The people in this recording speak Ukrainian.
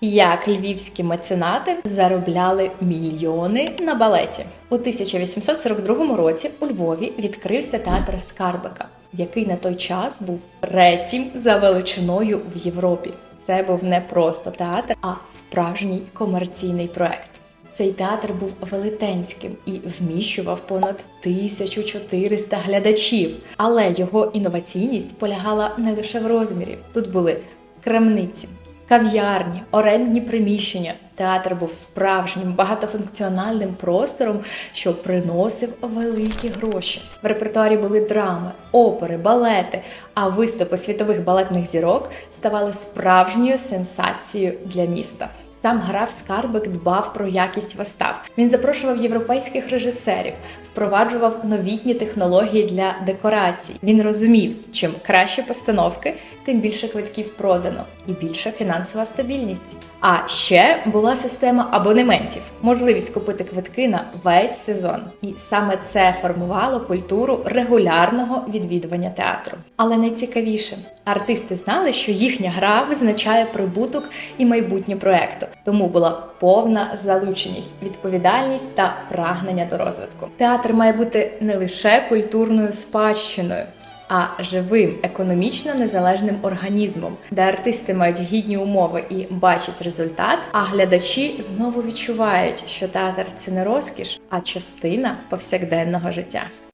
Як львівські меценати заробляли мільйони на балеті у 1842 році у Львові відкрився театр Скарбика, який на той час був третім за величиною в Європі. Це був не просто театр, а справжній комерційний проект. Цей театр був велетенським і вміщував понад 1400 глядачів. Але його інноваційність полягала не лише в розмірі. Тут були крамниці, кав'ярні, орендні приміщення. Театр був справжнім багатофункціональним простором, що приносив великі гроші. В репертуарі були драми, опери, балети, а виступи світових балетних зірок ставали справжньою сенсацією для міста. Сам граф Скарбик дбав про якість вистав. Він запрошував європейських режисерів, впроваджував новітні технології для декорацій. Він розумів, чим краще постановки, тим більше квитків продано і більша фінансова стабільність. А ще була система абонементів, можливість купити квитки на весь сезон. І саме це формувало культуру регулярного відвідування театру. Але найцікавіше, артисти знали, що їхня гра визначає прибуток і майбутнє проекту, тому була повна залученість, відповідальність та прагнення до розвитку. Театр має бути не лише культурною спадщиною. А живим економічно незалежним організмом, де артисти мають гідні умови і бачать результат, а глядачі знову відчувають, що театр це не розкіш, а частина повсякденного життя.